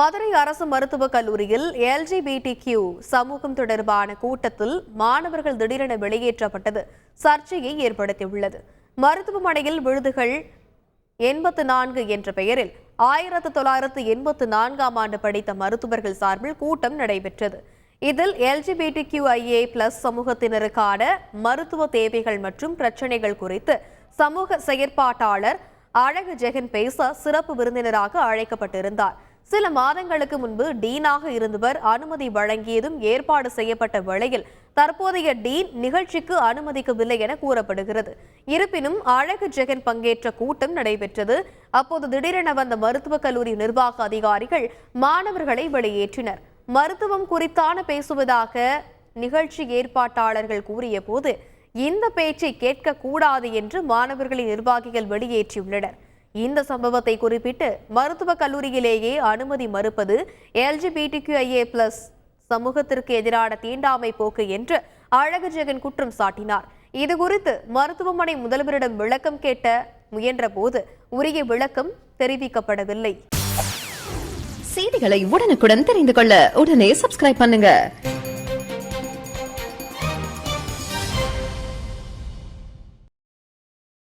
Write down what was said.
மதுரை அரசு மருத்துவக் கல்லூரியில் எல்ஜிபிடி கியூ சமூகம் தொடர்பான கூட்டத்தில் மாணவர்கள் திடீரென வெளியேற்றப்பட்டது. சர்ச்சையை ஏற்படுத்தியுள்ளது. மருத்துவமனையில் விழுதுகள் எண்பத்து நான்கு என்ற பெயரில் ஆயிரத்து தொள்ளாயிரத்து எண்பத்து நான்காம் ஆண்டு படித்த மருத்துவர்கள் சார்பில் கூட்டம் நடைபெற்றது. இதில் எல்ஜிபிடி கியூஐஏ பிளஸ் சமூகத்தினருக்கான மருத்துவ தேவைகள் மற்றும் பிரச்சனைகள் குறித்து சமூக செயற்பாட்டாளர் அழகு ஜெகன் பேச சிறப்பு விருந்தினராக அழைக்கப்பட்டிருந்தார். சில மாதங்களுக்கு முன்பு டீனாக இருந்தவர் அனுமதி வழங்கியதும் ஏற்பாடு செய்யப்பட்ட வேளையில் தற்போதைய டீன் நிகழ்ச்சிக்கு அனுமதிக்கவில்லை என கூறப்படுகிறது. இருப்பினும் அழகு ஜெகன் பங்கேற்ற கூட்டம் நடைபெற்றது. அப்போது திடீரென வந்த மருத்துவக் கல்லூரி நிர்வாக அதிகாரிகள் மாணவர்களை வெளியேற்றினர். மருத்துவம் குறித்தான பேசுவதாக நிகழ்ச்சி ஏற்பாட்டாளர்கள் கூறிய போது இந்த பேச்சை கேட்கக்கூடாது என்று மாணவர்களின் நிர்வாகிகள் வெளியேற்றியுள்ளனர். இந்த சம்பவத்தை குறிப்பிட்டு மருத்துவக் கல்லூரியிலேயே அனுமதி மறுப்பது எல்ஜிபிடிக்யூஐஏ பிளஸ் சமூகத்திற்கு எதிரான தீண்டாமை போக்கு என்று அழகு ஜெகன் குற்றம் சாட்டினார். இதுகுறித்து மருத்துவமனை முதல்வரிடம் விளக்கம் கேட்ட முயன்றபோது உரிய விளக்கம் தெரிவிக்கப்படவில்லை. செய்திகளை உடனுக்குடன் தெரிந்து கொள்ள உடனே சப்ஸ்கிரைப் பண்ணுங்க.